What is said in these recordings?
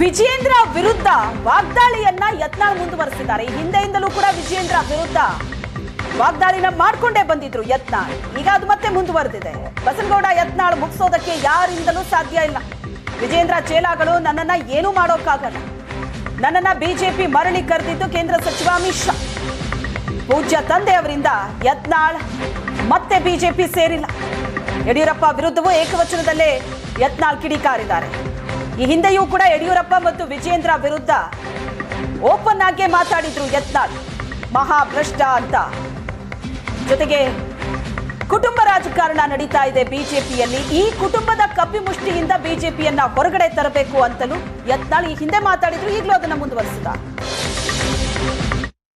ವಿಜೇಂದ್ರ ವಿರುದ್ಧ ವಾಗ್ದಾಳಿಯನ್ನ ಯತ್ನಾಳ್ ಮುಂದುವರೆಸಿದ್ದಾರೆ. ಈ ಹಿಂದೆಯಿಂದಲೂ ಕೂಡ ವಿಜೇಂದ್ರ ವಿರುದ್ಧ ವಾಗ್ದಾಳಿನ ಮಾಡ್ಕೊಂಡೇ ಬಂದಿದ್ರು ಯತ್ನಾಳ್. ಈಗ ಅದು ಮತ್ತೆ ಮುಂದುವರೆದಿದೆ. ಬಸನಗೌಡ ಯತ್ನಾಳ್ ಮುಗಿಸೋದಕ್ಕೆ ಯಾರಿಂದಲೂ ಸಾಧ್ಯ ಇಲ್ಲ. ವಿಜೇಂದ್ರ ಚೇಲಾಗಳು ನನ್ನನ್ನ ಏನೂ ಮಾಡೋಕ್ಕಾಗಲ್ಲ. ನನ್ನನ್ನ ಬಿಜೆಪಿ ಮರಳಿ ಕರೆದಿದ್ದು ಕೇಂದ್ರ ಸಚಿವ ಅಮಿತ್ ಶಾ. ಪೂಜ್ಯ ತಂದೆಯವರಿಂದ ಯತ್ನಾಳ್ ಮತ್ತೆ ಬಿಜೆಪಿ ಸೇರಿಲ್ಲ. ಯಡಿಯೂರಪ್ಪ ವಿರುದ್ಧವೂ ಏಕವಚನದಲ್ಲೇ ಯತ್ನಾಳ್ ಕಿಡಿಕಾರಿದ್ದಾರೆ. ಈ ಹಿಂದೆಯೂ ಕೂಡ ಯಡಿಯೂರಪ್ಪ ಮತ್ತು ವಿಜೇಂದ್ರ ವಿರುದ್ಧ ಓಪನ್ ಆಗಿ ಮಾತಾಡಿದ್ರು ಯತ್ನಾಳ್. ಮಹಾಭ್ರಷ್ಟ ಅಂತ. ಜೊತೆಗೆ ಕುಟುಂಬ ರಾಜಕಾರಣ ನಡೀತಾ ಇದೆ ಬಿಜೆಪಿಯಲ್ಲಿ. ಈ ಕುಟುಂಬದ ಕಪಿಮುಷ್ಟಿಯಿಂದ ಬಿಜೆಪಿಯನ್ನ ಹೊರಗಡೆ ತರಬೇಕು ಅಂತಲೂ ಯತ್ನಾಳ್ ಈ ಹಿಂದೆ ಮಾತಾಡಿದ್ರು. ಈಗಲೂ ಅದನ್ನ ಮುಂದುವರಿಸಿದ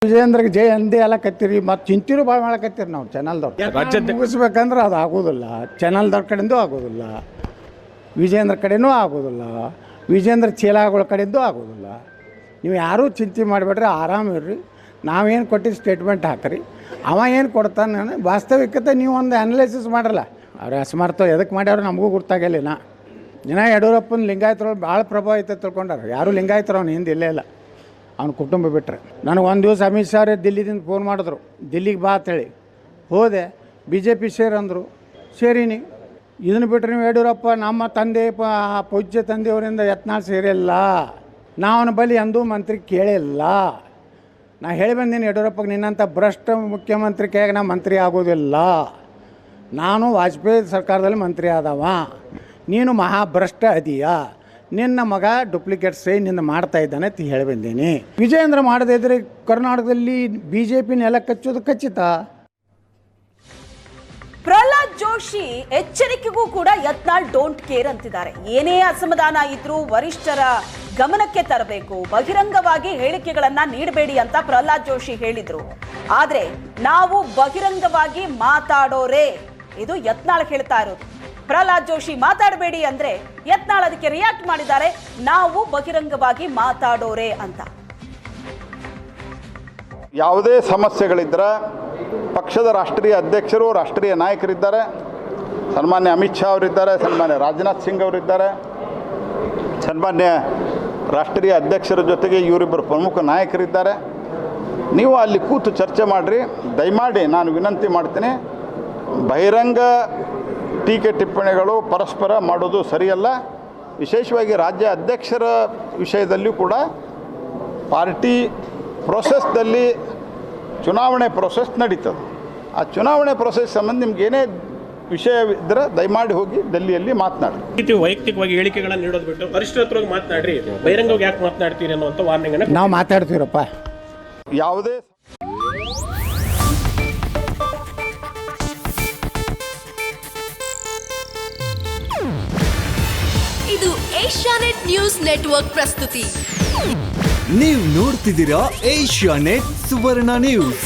ವಿಜೇಂದ್ರಗೆ ಜಯ ಅಂದೇ ಎಲ್ಲ ಕತ್ತೀರಿ ಮತ್ತು ಚಿಂತಿರು ಭಾಳ ಮಾಡಕತ್ತೀರಿ ನಾವು ಚಾನಲ್ದವ್ರು. ಮುಗಿಸ್ಬೇಕಂದ್ರೆ ಅದು ಆಗೋದಿಲ್ಲ. ಚಾನಲ್ದವ್ರ ಕಡೆಯಿಂದ ಆಗೋದಿಲ್ಲ. ವಿಜೇಂದ್ರ ಕಡೆಯೂ ಆಗೋದಿಲ್ಲ. ವಿಜೇಂದ್ರ ಚೀಲಾಗಳ ಕಡೆಯದ್ದು ಆಗೋದಿಲ್ಲ. ನೀವು ಯಾರೂ ಚಿಂತೆ ಮಾಡಿಬಿಟ್ರೆ ಆರಾಮಿರ್ರಿ ನಾವೇನು ಕೊಟ್ಟಿದ್ದು ಸ್ಟೇಟ್ಮೆಂಟ್ ಹಾಕ್ರಿ. ಅವ ಏನು ಕೊಡ್ತಾನೆ ವಾಸ್ತವಿಕತೆ ನೀವು ಒಂದು ಅನಲೈಸಿಸ್ ಮಾಡಿರಲ್ಲ. ಅವ್ರು ಅಸಮರ್ಥ ಎದಕ್ಕೆ ಮಾಡ್ಯಾರ ನಮಗೂ ಗೊತ್ತಾಗಲಿಲ್ಲ ದಿನ ಯಡಿಯೂರಪ್ಪನ ಲಿಂಗಾಯತರೊಳಗೆ ಭಾಳ ಪ್ರಭಾವ ಐತೆ ತಿಳ್ಕೊಂಡಾರ. ಯಾರೂ ಲಿಂಗಾಯತರು ಅವ್ನು ಹಿಂದೆ ಇಲ್ಲೇ ಇಲ್ಲ. ಅವ್ನ ಕುಟುಂಬ ಬಿಟ್ಟರೆ ನನಗೆ ಒಂದು ದಿವಸ ಅಮಿತ್ ಶಾ ದಿಲ್ಲಿದಿಂದ ಫೋನ್ ಮಾಡಿದ್ರು. ದಿಲ್ಲಿಗೆ ಬಾ ಅಂತೇಳಿ. ಹೋದೆ. ಬಿ ಜೆ ಪಿ ಸೇರಂದರು ಸೇರೀನಿ. ಇದನ್ನು ಬಿಟ್ಟರೆ ನೀವು ಯಡಿಯೂರಪ್ಪ ನಮ್ಮ ತಂದೆ ಪ, ಪೂಜ್ಯ ತಂದೆಯವರಿಂದ ಯತ್ನ ಸೇರಿಲ್ಲ. ನಾವು ಬಳಿ ಎಂದೂ ಮಂತ್ರಿ ಕೇಳಿಲ್ಲ. ನಾ ಹೇಳಿ ಬಂದೀನಿ ಯಡಿಯೂರಪ್ಪಗೆ ನಿನ್ನಂಥ ಭ್ರಷ್ಟ ಮುಖ್ಯಮಂತ್ರಿ ಕೈಗೆ ನಾ ಮಂತ್ರಿ ಆಗೋದಿಲ್ಲ. ನಾನು ವಾಜಪೇಯಿ ಸರ್ಕಾರದಲ್ಲಿ ಮಂತ್ರಿ ಆದವ. ನೀನು ಮಹಾಭ್ರಷ್ಟ ಅದೀಯ. ನಿನ್ನ ಮಗ ಡೂಪ್ಲಿಕೇಟ್ ಸೈ ನಿನ್ನ ಮಾಡ್ತಾ ಇದ್ದಾನೆ ಅಂತ ಹೇಳಿ ಬಂದೀನಿ. ವಿಜಯೇಂದ್ರ ಮಾಡದೇ ಇದ್ರೆ ಕರ್ನಾಟಕದಲ್ಲಿ ಬಿ ಜೆ ಪಿ ನೆಲ ಕಚ್ಚೋದು ಖಚಿತ. ಜೋಶಿ ಎಚ್ಚರಿಕೆಗೂ ಕೂಡ ಯತ್ನಾಳ್ ಡೋಂಟ್ ಕೇರ್ ಅಂತಿದ್ದಾರೆ. ಏನೇ ಅಸಮಾಧಾನ ಇದ್ರೂ ವರಿಷ್ಠರ ಗಮನಕ್ಕೆ ತರಬೇಕು. ಬಹಿರಂಗವಾಗಿ ಹೇಳಿಕೆಗಳನ್ನ ನೀಡಬೇಡಿ ಅಂತ ಪ್ರಹ್ಲಾದ್ ಜೋಶಿ ಹೇಳಿದ್ರು. ಆದ್ರೆ ನಾವು ಬಹಿರಂಗವಾಗಿ ಮಾತಾಡೋರೇ. ಇದು ಯತ್ನಾಳ್ ಹೇಳ್ತಾ ಇರೋದು. ಪ್ರಹ್ಲಾದ್ ಜೋಶಿ ಮಾತಾಡಬೇಡಿ ಅಂದ್ರೆ ಯತ್ನಾಳ್ ಅದಕ್ಕೆ ರಿಯಾಕ್ಟ್ ಮಾಡಿದ್ದಾರೆ. ನಾವು ಬಹಿರಂಗವಾಗಿ ಮಾತಾಡೋರೇ ಅಂತ. ಯಾವುದೇ ಸಮಸ್ಯೆಗಳಿದ್ರೆ ಪಕ್ಷದ ರಾಷ್ಟ್ರೀಯ ಅಧ್ಯಕ್ಷರು, ರಾಷ್ಟ್ರೀಯ ನಾಯಕರಿದ್ದಾರೆ. ಸನ್ಮಾನ್ಯ ಅಮಿತ್ ಶಾ ಅವರಿದ್ದಾರೆ, ಸನ್ಮಾನ್ಯ ರಾಜನಾಥ್ ಸಿಂಗ್ ಅವರಿದ್ದಾರೆ, ಸನ್ಮಾನ್ಯ ರಾಷ್ಟ್ರೀಯ ಅಧ್ಯಕ್ಷರ ಜೊತೆಗೆ ಇವರಿಬ್ಬರು ಪ್ರಮುಖ ನಾಯಕರಿದ್ದಾರೆ. ನೀವು ಅಲ್ಲಿ ಕೂತು ಚರ್ಚೆ ಮಾಡಿರಿ. ದಯಮಾಡಿ ನಾನು ವಿನಂತಿ ಮಾಡ್ತೀನಿ, ಬಹಿರಂಗ ಟೀಕೆ ಟಿಪ್ಪಣಿಗಳು ಪರಸ್ಪರ ಮಾಡೋದು ಸರಿಯಲ್ಲ. ವಿಶೇಷವಾಗಿ ರಾಜ್ಯ ಅಧ್ಯಕ್ಷರ ವಿಷಯದಲ್ಲಿಯೂ ಕೂಡ ಪಾರ್ಟಿ ಪ್ರೊಸೆಸ್ದಲ್ಲಿ ಚುನಾವಣೆ ಪ್ರೊಸೆಸ್ ನಡೀತದೆ. ಆ ಚುನಾವಣೆ ಪ್ರೊಸೆಸ್ ಸಂಬಂಧ ನಿಮ್ಗೆ ಏನೇ ವಿಷಯ ದಯಮಾಡಿ ಹೋಗಿ ಡೆಲ್ಲಿಯಲ್ಲಿ ಮಾತನಾಡಿ. ರೀತಿ ವೈಯಕ್ತಿಕವಾಗಿ ಹೇಳಿಕೆಗಳನ್ನು ನೀಡೋದು ಬಿಟ್ಟು ವರಿಷ್ಠರ ಹತ್ರ ಹೋಗಿ ಮಾತನಾಡ್ರಿ. ಬಹಿರಂಗವಾಗಿ ಯಾಕೆ ಮಾತನಾಡ್ತೀರಿ ಅನ್ನುವಂಥ ವಾರ್ನಿಂಗ್ ಅನ್ನ ನಾವು ಮಾತಾಡ್ತೀವಪ್ಪ ಯಾವುದೇ ಇದು ಏಷ್ಯಾನೆಟ್ ನ್ಯೂಸ್ ನೆಟ್ವರ್ಕ್ ಪ್ರಸ್ತುತಿ. ನೀವು ನೋಡ್ತಿದ್ದೀರಾ ಏಷ್ಯಾ ನೆಟ್ ಸುವರ್ಣ ನ್ಯೂಸ್.